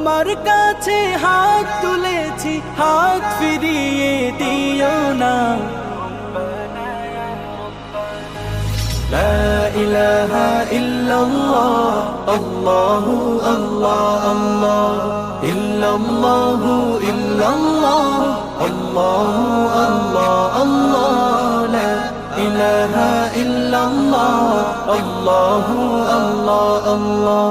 তোমার কাছে হাত তুলেছি হাত ফিরিয়ে দিও না لا إله إلا الله الله الله الله إلا الله إلا الله الله الله الله لا إله إلا الله الله الله الله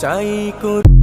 চাই কর